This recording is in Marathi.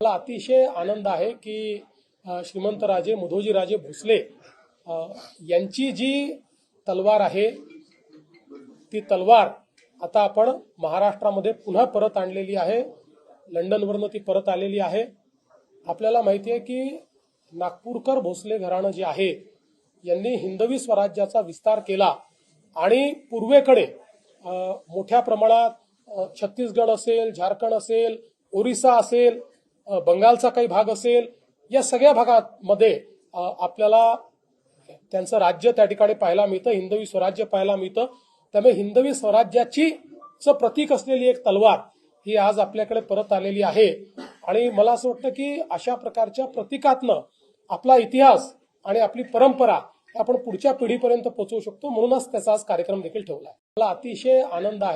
मला अतिशय आनंद आहे की अ, श्रीमंतराजे मुधोजीराजे भोसले यांची जी तलवार आहे ती तलवार आता आपण महाराष्ट्रामध्ये पुन्हा परत आणलेली आहे लंडनवरनं ती परत आलेली आहे. आपल्याला माहिती आहे की नागपूरकर भोसले घराणं जे आहे यांनी हिंदवी स्वराज्याचा विस्तार केला आणि पूर्वेकडे मोठ्या प्रमाणात छत्तीसगड असेल झारखंड असेल ओरिसा असेल बंगालचा काही भाग असेल या सगळ्या भागामध्ये आपल्याला त्यांचं राज्य त्या ठिकाणी पाहायला मिळतं हिंदवी स्वराज्य पाहायला मिळतं. त्यामुळे हिंदवी स्वराज्याची च प्रतीक असलेली एक तलवार ही आज आपल्याकडे परत आलेली आहे. आणि मला असं वाटतं की अशा प्रकारच्या प्रतीकातनं आपला इतिहास आणि आपली परंपरा हे आपण पुढच्या पिढीपर्यंत पोहोचवू शकतो. म्हणूनच त्याचा आज कार्यक्रम देखील ठेवला आहे. मला अतिशय आनंद आहे.